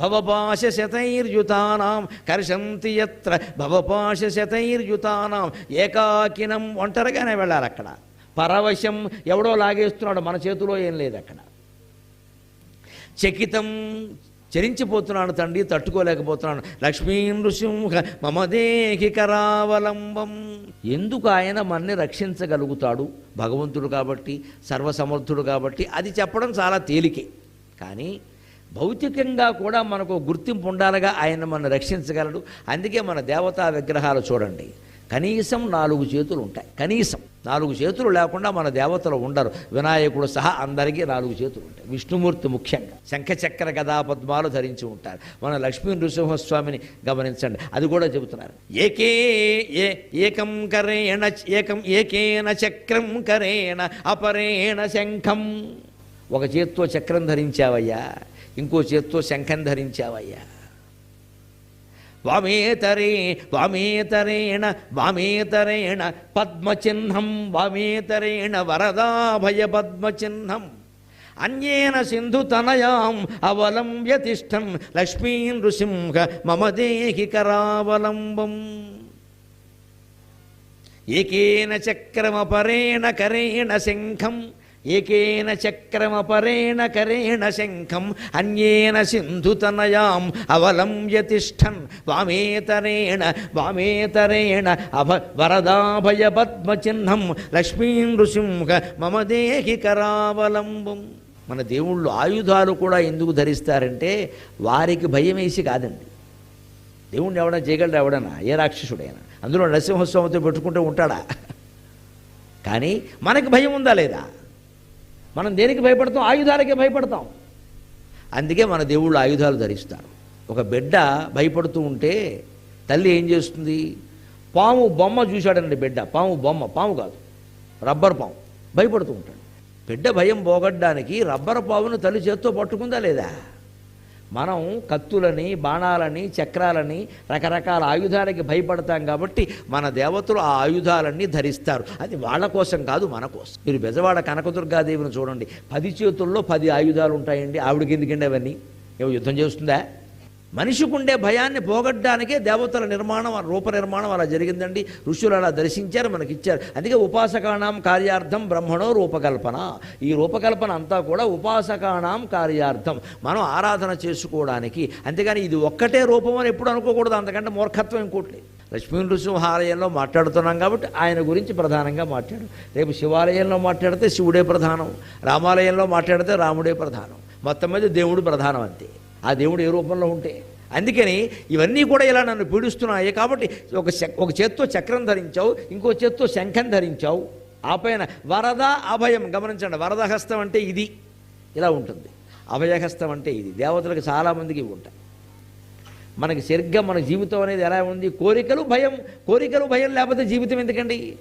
భవపాశశతైర్యుతానాం కర్షంతి ఎత్ర భవపాశశతైర్యుతానాం ఏకాకినం ఒంటరిగానే వెళ్ళాలి అక్కడ. పరవశం ఎవడో లాగేస్తున్నాడు మన చేతిలో ఏం లేదు అక్కడ. చకితం చరించిపోతున్నాను తండ్రి తట్టుకోలేకపోతున్నాను లక్ష్మీ నృసింహ మమదేహి కరావలంబం. ఎందుకు ఆయన మన్ని రక్షించగలుగుతాడు? భగవంతుడు కాబట్టి సర్వసమర్థుడు కాబట్టి అది చెప్పడం చాలా తేలికే. కానీ భౌతికంగా కూడా మనకు గుర్తింపు ఉండాలిగా ఆయన మనం రక్షించగలడు. అందుకే మన దేవతా విగ్రహాలు చూడండి. కనీసం నాలుగు చేతులు ఉంటాయి. కనీసం నాలుగు చేతులు లేకుండా మన దేవతలు ఉండరు. వినాయకుడు సహా అందరికీ నాలుగు చేతులు ఉంటాయి. విష్ణుమూర్తి ముఖ్యంగా. శంఖచక్ర గదా పద్మాలు ధరించి ఉంటారు. మన లక్ష్మీ నృసింహస్వామిని గమనించండి. అది కూడా చెబుతున్నారు. ఏకే ఏ ఏకం కరేణ ఏకం ఏకేన చక్రం కరేణ అపరేణ శంఖం. ఒక చేత్తో చక్రం ధరించావయ్యా ఇంకో చేత్తో శంఖం ధరించావయ్యా. వామేతరే వామేతరేణ వామేతరేణ పద్మచిహ్నం వామేతరేణ వరదాభయ పద్మచిహ్నం. అన్యేన సింధు తనయాం అవలంబ్య తిష్టం లక్ష్మీ నృసింహ మమ దేహి కరావలంబం. ఏకేన చక్రమపరేణ కరేణ శంఖం ఏకేన చక్రమపరేణ కరేణ శంఖం అన్యేన సింధుతనయాం అవలంబ్య తిష్టన్ వామేతరేణ వామేతరేణ అభ వరదాభయ పద్మచిహ్నం లక్ష్మీ నృసింహ మమ దేహి కరావలంబం. మన దేవుళ్ళు ఆయుధాలు కూడా ఎందుకు ధరిస్తారంటే వారికి భయం వేసి కాదండి. దేవుణ్ణి ఎవడ చేయగలడు ఎవడనా? ఏ రాక్షసుడైనా. అందులో నరసింహస్వామితో పెట్టుకుంటూ ఉంటాడా? కానీ మనకి భయం ఉందా లేదా? మనం దేనికి భయపడతాం? ఆయుధాలకే భయపడతాం. అందుకే మన దేవుళ్ళు ఆయుధాలు ధరిస్తారు. ఒక బిడ్డ భయపడుతూ ఉంటే తల్లి ఏం చేస్తుంది? పాము బొమ్మ చూశాడండి బిడ్డ. పాము బొమ్మ పాము కాదు రబ్బర్ పాము. భయపడుతూ ఉంటాడు. బిడ్డ భయం పోగొట్టడానికి రబ్బర్ పామును తల్లి చేత్తో పట్టుకుందా లేదా? మనం కత్తులని బాణాలని చక్రాలని రకరకాల ఆయుధాలకి భయపడతాం కాబట్టి మన దేవతలు ఆ ఆయుధాలన్నీ ధరిస్తారు. అది వాళ్ళ కోసం కాదు మన కోసం. మీరు బెజవాడ కనకదుర్గాదేవిని చూడండి. పది చేతుల్లో పది ఆయుధాలు ఉంటాయండి. ఆవిడకి ఎందుకండి అవన్నీ? ఏమో యుద్ధం చేస్తుందా? మనిషికి ఉండే భయాన్ని పోగొట్టడానికే దేవతల నిర్మాణం రూపనిర్మాణం రూప నిర్మాణం అలా జరిగిందండి. ఋషులు అలా దర్శించారు మనకి ఇచ్చారు అందుకే ఉపాసకాణం కార్యార్థం బ్రహ్మణో రూపకల్పన. ఈ రూపకల్పన అంతా కూడా ఉపాసకాణం కార్యార్థం. మనం ఆరాధన చేసుకోవడానికి. అంతేగాని ఇది ఒక్కటే రూపం అని ఎప్పుడు అనుకోకూడదు. అంతకంటే మూర్ఖత్వం ఇంకోటి లక్ష్మీ నృసింహాలయంలో మాట్లాడుతున్నాం కాబట్టి ఆయన గురించి ప్రధానంగా మాట్లాడు. రేపు శివాలయంలో మాట్లాడితే శివుడే ప్రధానం. రామాలయంలో మాట్లాడితే రాముడే ప్రధానం. మొత్తం మీద దేవుడు ప్రధానం అంతే. ఆ దేవుడు ఏ రూపంలో ఉంటే. అందుకని ఇవన్నీ కూడా ఇలా నన్ను పీడిస్తున్నాయి కాబట్టి ఒక ఒక చేత్తో చక్రం ధరించావు ఇంకో చేత్తో శంఖం ధరించావు. ఆ పైన వరద అభయం గమనించండి వరదహస్తం అంటే ఇది. ఇలా ఉంటుంది. అభయహస్తం అంటే ఇది. దేవతలకు చాలామందికి ఇవి ఉంటాయి. మనకి సరిగ్గా మన జీవితం అనేది ఎలా ఉంది? కోరికలు భయం. కోరికలు భయం లేకపోతే జీవితం ఎందుకండి?